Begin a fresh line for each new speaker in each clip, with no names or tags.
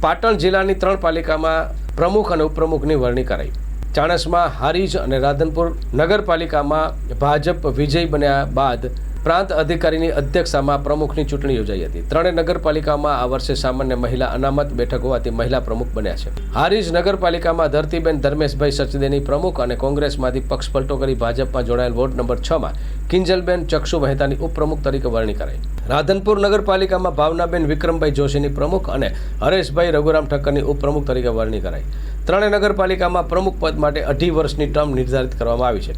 પાટણ જિલ્લાની ત્રણ પાલિકામાં પ્રમુખ અને ઉપપ્રમુખની વરણી કરાઈ. ચાણસમાં હારીજ અને રાધનપુર નગરપાલિકામાં ભાજપ વિજય બન્યા બાદ પ્રાંત અધિકારીની અધ્યક્ષતામાં પ્રમુખની ચૂંટણી યોજાઈ હતી. ત્રણેય નગરપાલિકામાં આ વર્ષે સામાન્ય મહિલા અનામત બેઠક હોવાથી મહિલા પ્રમુખ બન્યા છે. હારીજ નગરપાલિકામાં ધરતીબેન ધર્મેશભાઈ સચદેની પ્રમુખ અને કોંગ્રેસમાંથી પક્ષ પલટો કરી ભાજપમાં જોડાયેલ વોર્ડ નંબર છમાં કિંજલબેન ચક્ષુ મહેતાની ઉપપ્રમુખ તરીકે વરણી કરાઈ. રાધનપુર નગરપાલિકામાં ભાવનાબેન વિક્રમભાઈ જોશીની પ્રમુખ અને હરેશભાઈ રઘુરામ ઠક્કરની ઉપપ્રમુખ તરીકે વરણી કરાઈ. ત્રણેય નગરપાલિકામાં પ્રમુખ પદ માટે અઢી વર્ષની ટર્મ નિર્ધારિત કરવામાં આવી છે.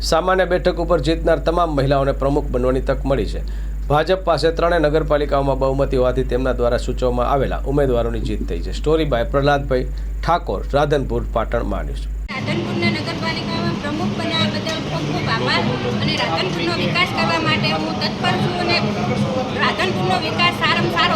સામાન્ય બેઠક ઉપર જીતનાર તમામ મહિલાઓને પ્રમુખ બનવાની તક મળી છે. ભાજપ પાસે ત્રણેય નગરપાલિકાઓમાં બહુમતી હોવાથી તેમના દ્વારા સૂચવવામાં આવેલા ઉમેદવારોની જીત થઈ છે. સ્ટોરી બાય પ્રહલાદભાઈ ઠાકોર, રાધનપુર, પાટણ માન્યુઝ
રાધનપુરના નગરપાલિકામાં પ્રમુખ બનાવવા બદલ ખૂબ ખૂબ આભાર અને રાધનપુરનો વિકાસ કરવા માટે હું તત્પર છું અને રાધનપુરનો વિકાસ સારામાં સારો